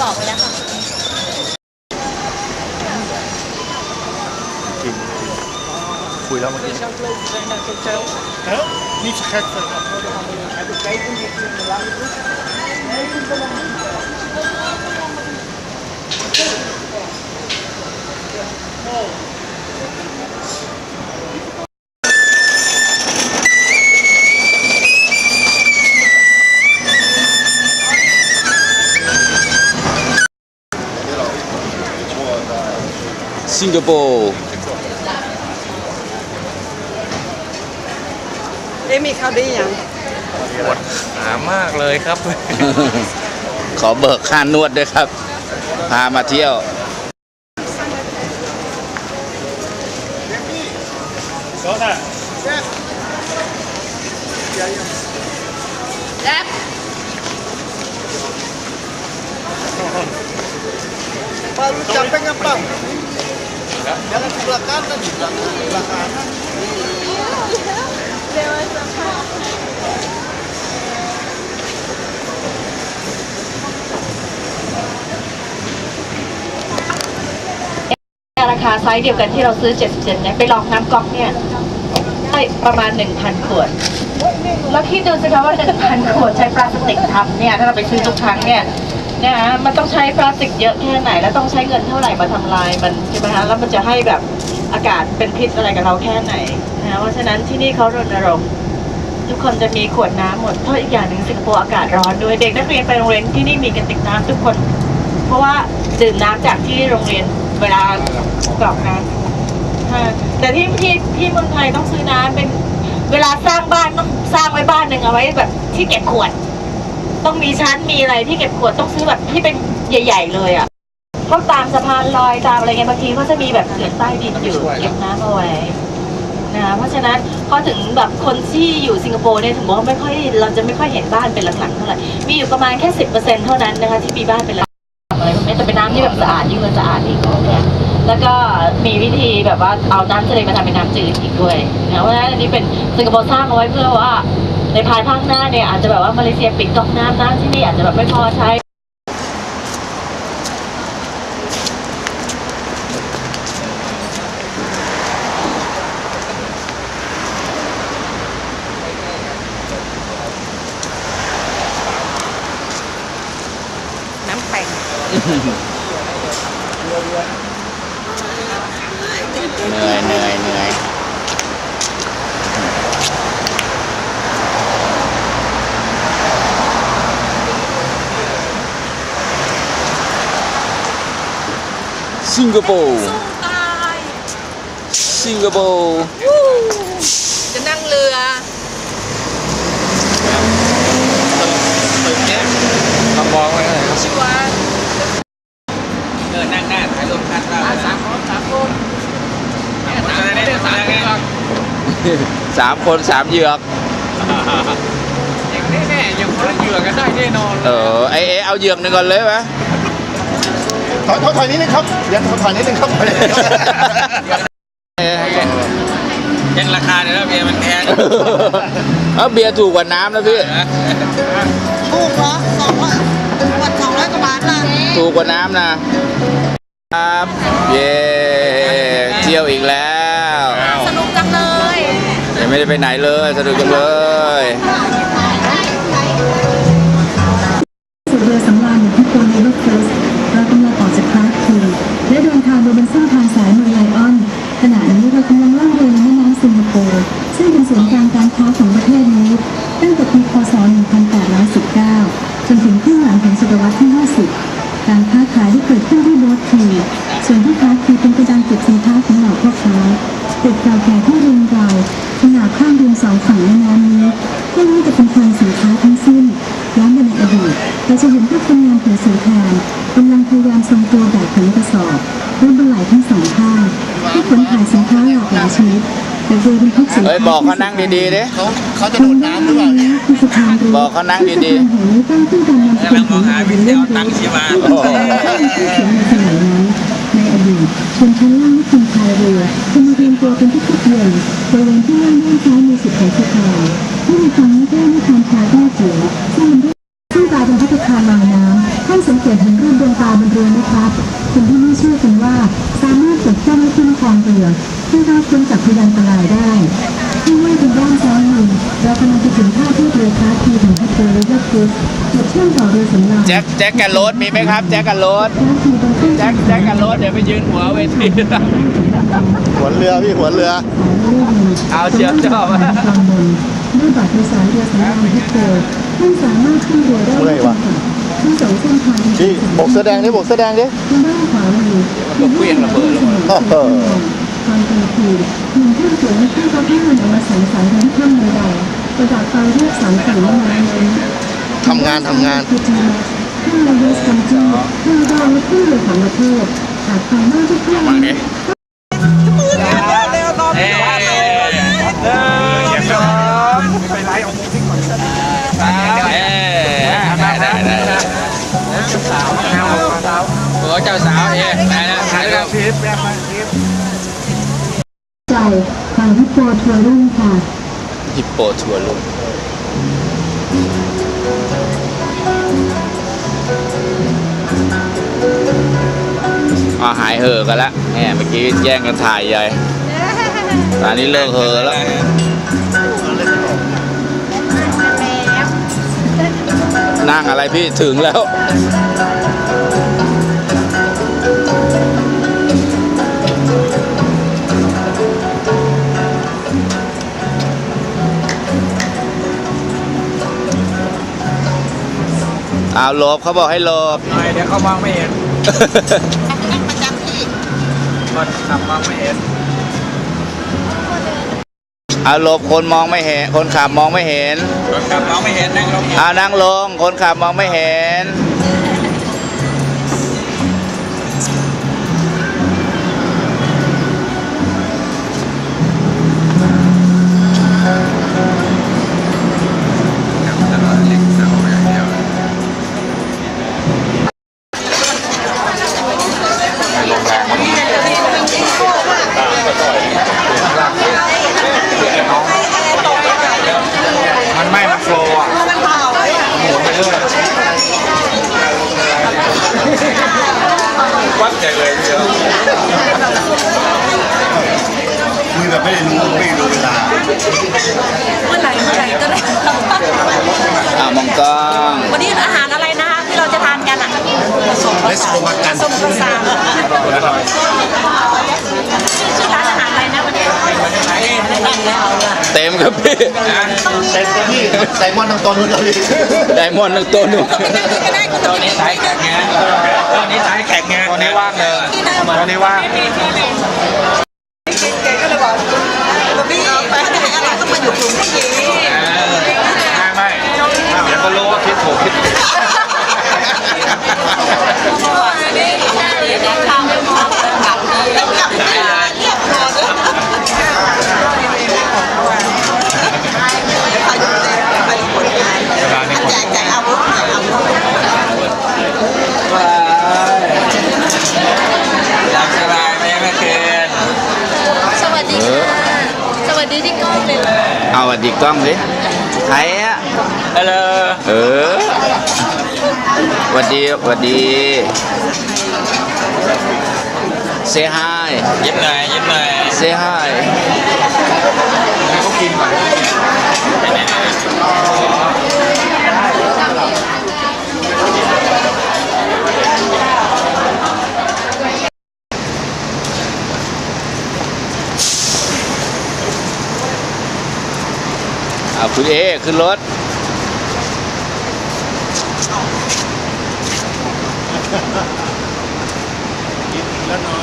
บอกไว้แล้วค่ะ จริงคุยแล้วเมื่อกี้ Niet zo gek van. สิงคโปร์เอ๊ะมีข่าวดีอย่างปวดขามากเลยครับ ขอเบิกค่านวดด้วยครับ พามาเที่ยว Zona. แจ๊บ Baru capek ngapa? Jalan ke belakang kan di belakang. belakang. ราคาไซส์เดียวกันที่เราซื้อ 77 เนี่ยไปลองน้ำก๊อกเนี่ยได้ประมาณ 1,000 ขวด แล้วคิดดูสิคะว่า 1,000 ขวดใช้พลาสติกทำเนี่ย ถ้าเราไปซื้อทุกครั้งเนี่ย นะฮะมันต้องใช้พลาสติกเยอะแค่ไหน แล้วต้องใช้เงินเท่าไหร่มาทำลายมันใช่ไหมคะแล้วมันจะให้แบบอากาศเป็นพิษอะไรกับเราแค่ไหนนะเพราะฉะนั้นที่นี่เขารณรงค์ทุกคนจะมีขวดน้ำหมดเพราะอีกอย่างหนึ่งสิงคโปร์อากาศร้อนด้วยเด็กนักเรียนไปโรงเรียนที่นี่มีกระติกน้ำทุกคน เพราะว่าดื่มน้ำจากที่โรงเรียนเวลากรอกน้ำแต่ที่ที่ที่เมืองไทยต้องซื้อน้ำเป็นเวลาสร้างบ้านต้องสร้างไว้บ้านหนึ่งเอาไว้แบบที่เก็บขวด ต้องมีชั้นมีอะไรที่เก็บขวดต้องซื้อแบบที่เป็นใหญ่ ๆ เลยอะเพราะตามสะพานลอยตามอะไรเงี้ยบางทีก็จะมีแบบเขื่อนใต้ดินอยู่เก็บน้ำเอาไว้นะเพราะฉะนั้นพอถึงแบบคนที่อยู่สิงคโปร์เนี่ยถึงบอกว่าไม่ค่อยเราจะไม่ค่อยเห็นบ้านเป็นหลังๆเท่าไหร่มีอยู่ประมาณแค่สิบเปอร์เซ็นต์เท่านั้นนะคะที่มีบ้านเป็นหลังอะไรพวกนี้แต่เป็นน้ำที่แบบสะอาดยิ่งกว่าสะอาดอีกเนี่ยแล้วก็มีวิธีแบบว่าเอาน้ำทะเลมาทำเป็นน้ำจืดอีกด้วยนะเพราะฉะนั้นอันนี้เป็นสิงคโปร์สร้างเอาไว้เพื่อว่า ในภายภาคหน้าเนี่ยอาจจะแบบว่ามาเลเซียปิดก๊อกน้ำน้ำที่นี่อาจจะแบบไม่พอใช้น้ำแข็งเหนื่อยเหนื่อยเหนื่อย สิงคโปร์ตายสิงคโปร์จะนั่งเรือลองมองไว้หน่อยครับชัวร์เออนั่งหน้าถ่ายรูปกันว่าสามคนสามคนสามคนสามคนสามคนสามเหยือกอย่างแน่ๆยังคนละเหยื่อกันได้แน่นอนเออไอเอเอาเหยือกหนึ่งก่อนเลยไหม ถอยถอยถอยนิดนึงครับเดี๋ยวถอยนิดนึงครับยังราคาเนี่ยนะเบียร์มันแพงเอาเบียร์ถูกกว่าน้ำนะพี่ถูกเหรอสองร้อยวัดสองร้อยกว่าบาทนะถูกกว่าน้ำนะครับเย้เที่ยวอีกแล้วสนุกจังเลยยังไม่ได้ไปไหนเลยสนุกจังเลยสุดเรือสำรา เป็นศูนย์กลางการค้าของประเทศนี้ ตั้งแต่ปีพศ 1819 จนถึงครึ่งหลังของศตวรรษที่ 50 การค้าขายได้เกิดขึ้นที่โบสทีส่วนที่คลาสคีเป็นกระดานเก็บสินค้าของเหล่าพ่อค้าตึกเก่าแก่ที่เรียงรายขนาดข้ามริมสองฝั่งแม่น้ำนี้พวกนี้จะเป็นคลังสินค้าทั้งสิ้นย้อนไปในอดีตเราจะเห็นผู้คนงานผิวสีแทนกำลังพยายามทรงตัวแบบขนกระสอบรถบรรไหลทั้งสองข้างที่ขนถ่ายสินค้าหลากหลายชนิด เรือบรรทุกสินค้าเฮ้ยบอกเขานั่งดีๆดิเขาเขาจะโดดน้ำหรือเปล่าเนี่ยคือสะพานรู้บอกเขานั่งดีๆที่สะพานแห่งนี้ตั้งขึ้นตามนามสกุลของนายวิลเลียมรูธโอ้โหในสมัยนั้นในอดีตชนชั้นล่างที่คนพายเรือจะมารวมตัวกันทุกๆเย็นบริเวณที่นั่งด้านซ้ายมือสุดของสะพานที่มีความแก้วในความชายแก้วจิ๋วซึ่งมันได้ซึ่งกลายเป็นพัฒคารลอยน้ำ ให้สังเกตเห็นรูปดวงตาบนเรือไหมครับคุณที่นี่เชื่อกันว่า สามารถปกป้องและคุ้นครองเรือเพื่อดพ้นจากพยานตรายได้ที่ว่าเป็นด้านซ้ายมือเรากำลังจะถึงท่าเทียเรือคลาสทีถึงฮัตเตอร์เรเวอร์คูสจุดเชื่อมต่อเรือสำรองแจ็คแจ็คกันรถมีไหมครับ แจ็คกันรถแจ็คแจ็คกันรถเดี๋ยวไปยืนหัวเวทีหัวเรือพี่หัวเรือ เอาเชียร์ชอบด้วยบัตรโดยสารเรือสำรองที่เตอร์ไม่สามารถขึ้นเรือได้ เมื่อยไม่วะจำกัดทั้งสองเส้นทางพี่บกเสื้อแดงดิบกเสื้อแดงดิทางด้านขวามือก็เครื่องระเบิดลงมาโอ้โหตอนกลางคืนหนึ่งเครื่องสูงเครื่องก็ให้มันออกมาแสงสายทั้งข้างใดๆประดับไฟเรียกสามสีมาเน้นทำงานทำงานคือจีนัสเครื่องระเบิดสัมจีเครื่องดาวและเครื่องเรือถังประเทศหากความมากทุกเครื่อ สาวเอ๊ะได้แล้วถ่ายแล้วใจทางฮิปโปทัวรุ่งค่ะฮิปโปทัวร์ลุกอ่าหายเห่อะกันละแหมเมื่อกี้แย่งกันถ่ายใหญ่ตอนนี้เลิกเห่อะแล้วนั่งอะไรพี่ถึงแล้ว เอาหลบเขาบอกให้หลบ หน่อยเดี๋ยวเขามองไม่เห็นนั่งประจำที่คนขับมองไม่เห็นเอาหลบคนมองไม่เห็น คนขับมองไม่เห็น คนขับมองไม่เห็นนั่งลงเอานั่งลง คนขับมองไม่เห็นมัน เมื่อไหร่เมื่อไหร่ก็ได้อ่ามองกล้องวันนี้อาหารอะไรนะคะที่เราจะทานกันอะเลสโคมากันส้มกระซางชื่อร้านอาหารอะไรนะวันนี้เต็มครับพี่เต็มที่ไซมอนทั้งตอนนู้นเลยไดมอนด์ทั้งตัวหนูตัวนี้สายแข็งไงตัวนี้สายแข็งไงตัวนี้ว่างเลยตัวนี้ว่าง อะไรก็มาอยู่กลุ่มผู้หญิง ไม่ไม่เดี๋ยวก็รู้ว่าคิดถูกคิดผิด แล้วกลับมาเรียบร้อยแล้วไปดูเลยไปดูผลงานแจกแจกอาวุธแจกอาวุธ หลับสบายไหมเมื่อคืน สวัสดีค่ะ สวัสดีที่กล้องเลย เอาสวัสดีกล้องดิใครอะฮัลโหลเออหวัดดีหวัดดี say hi ยิ้มหน่อยยิ้มหน่อย say hi เขากินก่อ เอาคุณเอขึ้นรถกินแล้วนอน